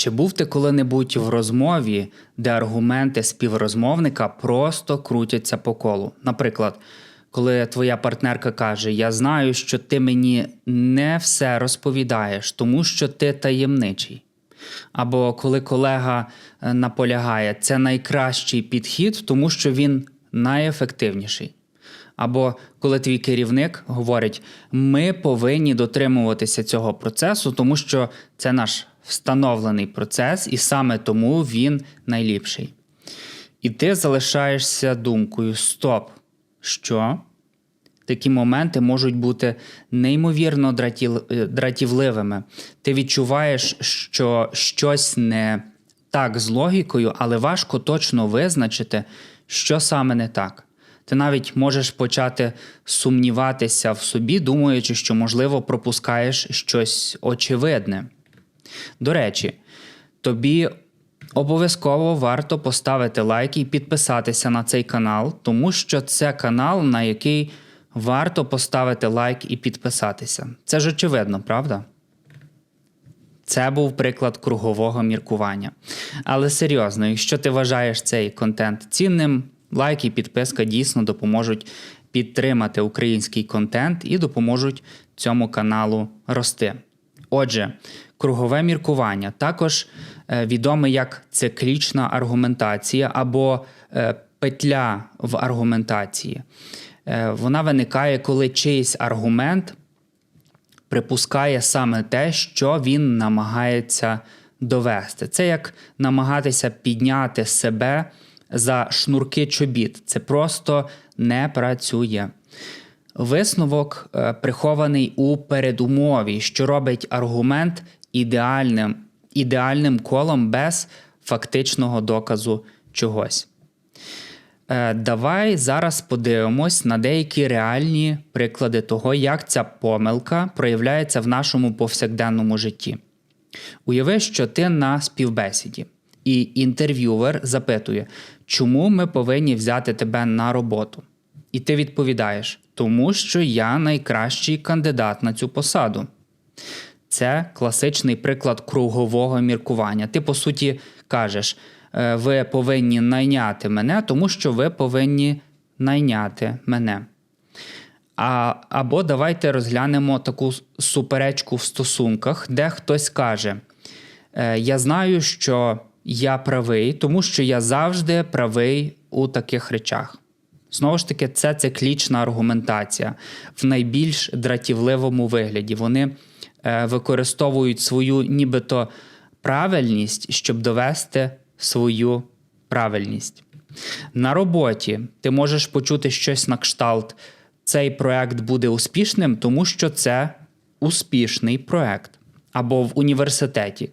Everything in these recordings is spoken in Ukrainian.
Чи був ти коли-небудь в розмові, де аргументи співрозмовника просто крутяться по колу? Наприклад, коли твоя партнерка каже: Я знаю, що ти мені не все розповідаєш, тому що ти таємничий. Або коли колега е, наполягає, це найкращий підхід, тому що він найефективніший. Або коли твій керівник говорить, ми повинні дотримуватися цього процесу, тому що це наш встановлений процес, і саме тому він найліпший. І ти залишаєшся думкою: стоп, що? Такі моменти можуть бути неймовірно дратівливими. Ти відчуваєш, що щось не так з логікою, але важко точно визначити, що саме не так. Ти навіть можеш почати сумніватися в собі, думаючи, що, можливо, пропускаєш щось очевидне. До речі, тобі обов'язково варто поставити лайк і підписатися на цей канал, тому що це канал, на який варто поставити лайк і підписатися. Це ж очевидно, правда? Це був приклад кругового міркування. Але серйозно, якщо ти вважаєш цей контент цінним, лайк і підписка дійсно допоможуть підтримати український контент і допоможуть цьому каналу рости. Отже, кругове міркування також е, відоме як циклічна аргументація або е, петля в аргументації. Е, Вона виникає, коли чийсь аргумент припускає саме те, що він намагається довести. Це як намагатися підняти себе за шнурки чобіт. Це просто не працює. Висновок е, прихований у передумові, що робить аргумент ідеальним, ідеальним колом без фактичного доказу чогось. Е, Давай зараз подивимось на деякі реальні приклади того, як ця помилка проявляється в нашому повсякденному житті. Уяви, що ти на співбесіді, і інтерв'юер запитує, чому ми повинні взяти тебе на роботу. І ти відповідаєш, тому що я найкращий кандидат на цю посаду. Це класичний приклад кругового міркування. Ти, по суті, кажеш, «Е, ви повинні найняти мене, тому що ви повинні найняти мене. А, або давайте розглянемо таку суперечку в стосунках, де хтось каже: «Е, Я знаю, що я правий, тому що я завжди правий у таких речах. Знову ж таки, це циклічна аргументація в найбільш дратівливому вигляді. Вони е, використовують свою нібито правильність, щоб довести свою правильність. На роботі ти можеш почути щось на кшталт. Цей проект буде успішним, тому що це успішний проект. Або в університеті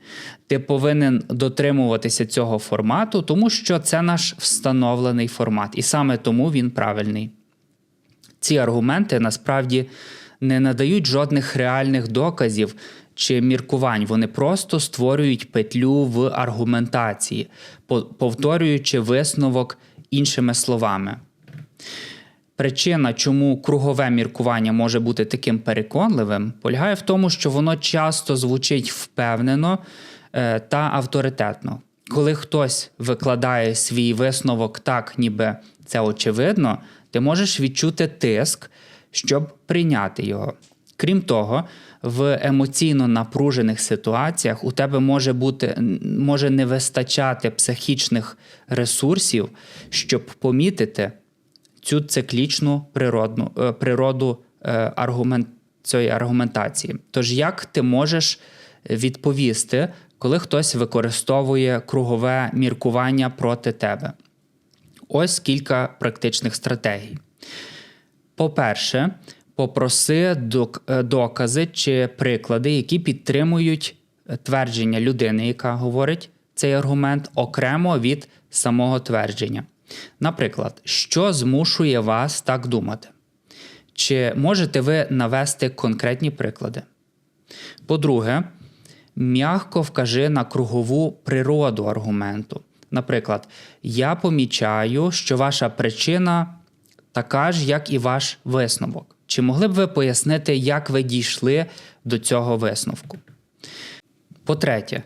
ти повинен дотримуватися цього формату, тому що це наш встановлений формат, і саме тому він правильний. Ці аргументи насправді не надають жодних реальних доказів чи міркувань. Вони просто створюють петлю в аргументації, повторюючи висновок іншими словами. Причина, чому кругове міркування може бути таким переконливим, полягає в тому, що воно часто звучить впевнено е, та авторитетно. Коли хтось викладає свій висновок так, ніби це очевидно, ти можеш відчути тиск, щоб прийняти його. Крім того, в емоційно напружених ситуаціях у тебе може бути може не вистачати психічних ресурсів, щоб помітити цю циклічну природну, е, природу е, аргумент, цієї аргументації. Тож, як ти можеш відповісти, коли хтось використовує кругове міркування проти тебе? Ось кілька практичних стратегій. По-перше, попроси е, докази чи приклади, які підтримують твердження людини, яка говорить цей аргумент окремо від самого твердження. Наприклад, що змушує вас так думати? Чи можете ви навести конкретні приклади? По-друге, м'яко вкажи на кругову природу аргументу. Наприклад, я помічаю, що ваша причина така ж, як і ваш висновок. Чи могли б ви пояснити, як ви дійшли до цього висновку? По-третє,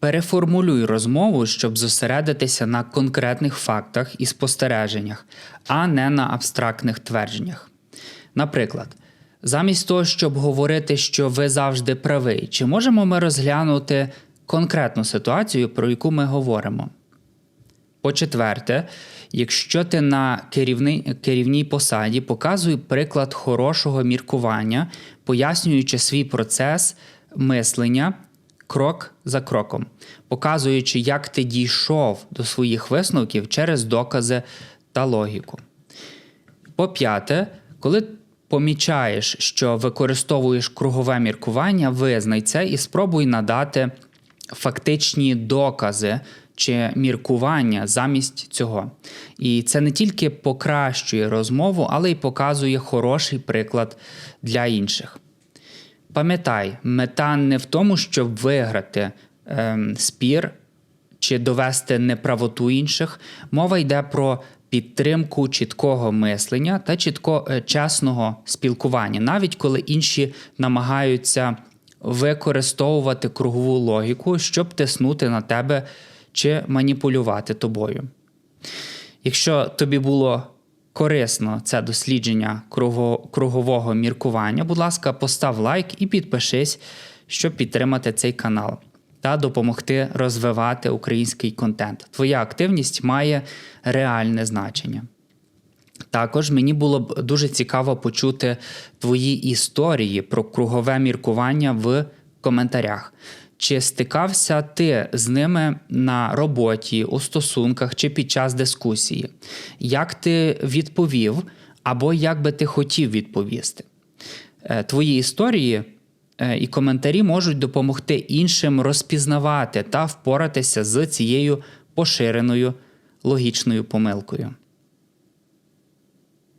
Переформулюй розмову, щоб зосередитися на конкретних фактах і спостереженнях, а не на абстрактних твердженнях. Наприклад, замість того, щоб говорити, що ви завжди правий, чи можемо ми розглянути конкретну ситуацію, про яку ми говоримо? По-четверте, якщо ти на керівній, керівній посаді, показуй приклад хорошого міркування, пояснюючи свій процес мислення крок за кроком, показуючи, як ти дійшов до своїх висновків через докази та логіку. По-п'яте, коли помічаєш, що використовуєш кругове міркування, визнай це і спробуй надати фактичні докази чи міркування замість цього. І це не тільки покращує розмову, але й показує хороший приклад для інших. Пам'ятай, мета не в тому, щоб виграти ем, спір чи довести неправоту інших. Мова йде про підтримку чіткого мислення та чітко е, чесного спілкування, навіть коли інші намагаються використовувати кругову логіку, щоб тиснути на тебе чи маніпулювати тобою. Якщо тобі було корисно це дослідження круго- кругового міркування, будь ласка, постав лайк і підпишись, щоб підтримати цей канал та допомогти розвивати український контент. Твоя активність має реальне значення. Також мені було б дуже цікаво почути твої історії про кругове міркування в коментарях. Чи стикався ти з ними на роботі, у стосунках чи під час дискусії? Як ти відповів, або як би ти хотів відповісти? Е, Твої історії е, і коментарі можуть допомогти іншим розпізнавати та впоратися з цією поширеною логічною помилкою.